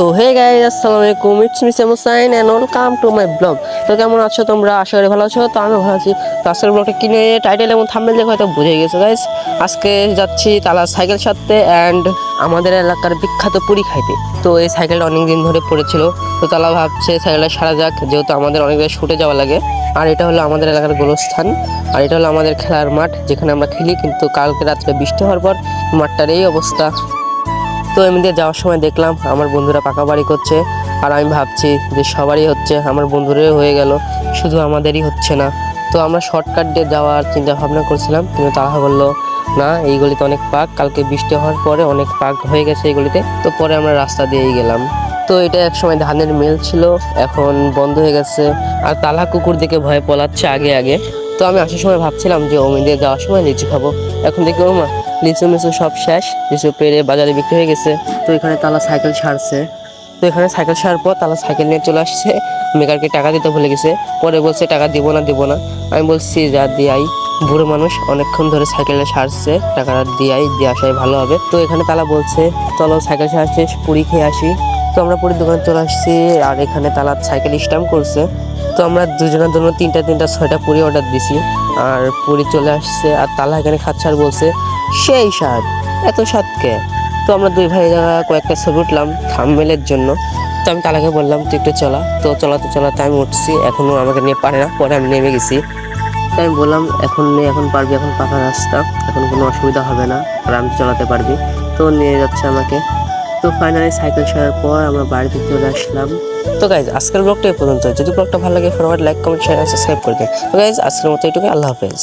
So hey guys আসসালামু আলাইকুম it's me Sain and welcome to my blog তো কেমন আছো তোমরা? আশা করি ভালো আছো। তো আমি ভালো আছি। তো আজকের ব্লগটা কিনে টাইটেল এবং থাম্বনেল দেখে, হয়তো বুঝে গেছো গাইস আজকে যাচ্ছি তালা সাইকেল সাথে অ্যান্ড আমাদের এলাকার বিখ্যাত পুরি খাইতে তো এই সাইকেলটা অনেক দিন ধরে পড়েছিল। তো তালা ভাবছে সাইকেলটা সারা যাক, যেহেতু আমাদের অনেক জায়গায় ছুটে যাওয়া লাগে। আর এটা হলো আমাদের এলাকার গোলস্থান আর এটা হলো আমাদের খেলার মাঠ, যেখানে আমরা খেলি। কিন্তু কালকে রাত্রে বৃষ্টি হওয়ার পর মাঠটার এই অবস্থা। তো এমনিতে যাওয়ার সময় দেখলাম আমার বন্ধুরা পাকা বাড়ি করছে, আর আমি ভাবছি যে সবারই হচ্ছে, আমার বন্ধুরও হয়ে গেল, শুধু আমাদেরই হচ্ছে না। তো আমরা শর্টকাট দিয়ে যাওয়ার চিন্তা ভাবনা করছিলাম, কিন্তু তারা বলল, না, এই গলিতে অনেক পাক, কালকে বৃষ্টি হওয়ার পরে অনেক পাক হয়ে গেছে এই গলিতে, তো পরে আমরা রাস্তা দিয়েই গেলাম। তো এটা এক সময় ধানের মেল ছিল, এখন বন্ধ হয়ে গেছে, আর তালা কুকুর দেখে ভয়ে পলাচ্ছে আগে আগে। তো আমি আসার সময় ভাবছিলাম যে ওমি দিয়ে যাওয়ার সময় লিচু খাব। এখন দেখি, ওমা লিচু মিচু সব শেষ। লিচু পেরে বাজারে বিক্রি হয়ে গেছে। তো এখানে তালা সাইকেল ছাড়ছে তো এখানে সাইকেল ছাড়ার পর তালা সাইকেল নিয়ে চলে আসছে। মেকারকে টাকা দিতে ভুলে গেছে। পরে বলছে টাকা দিব না দিব না। আমি বলছি যা দিয়াই। বুড়ো মানুষ অনেকক্ষণ ধরে সাইকেলে ছাড়ছে টাকাটা দিয়াই দিয়ে আসাই ভালো হবে। তো এখানে তালা বলছে চলো সাইকেল ছাড়ছে পুরি খেয়ে আসি। তো আমরা পুরীর দোকানে চলে আসছি আর এখানে তালা সাইকেল স্ট্যাম্প করছে। তো আমরা দুজনের জন্য তিনটা তিনটা ছয়টা পুরি অর্ডার দিছি। আর পুরি চলে আসছে আর তালা এখানে খাচ্ছে আর বলছে সেই স্বাদ, এত স্বাদকে তো আমরা দুই ভাই কয়েকটা ছবি উঠলাম থামমেলের জন্য। তো আমি তালাকে বললাম, তুই একটু চলা। তো চলাতে চলাতে আমি উঠছি এখনও আমাকে নিয়ে পারে না, পরে আমি নেমে গেছি। তাই আমি বললাম, এখন এখন পারবি, এখন পাকা রাস্তা, এখন কোনো অসুবিধা হবে না আর আমি চালাতে পারবি। তো নিয়ে যাচ্ছে আমাকে। তো ফাইনালি সাইকেল ছাড়ার পর আমরা বাড়িতে চলে আসলাম। তো গাইজ আজকের ব্লগটা এই পর্যন্ত যদি ব্লগটা ভালো লাগে forward like comment share subscribe করে দেন। তো গাইজ আজকের মতো এটুকু আল্লাহ হাফেজ।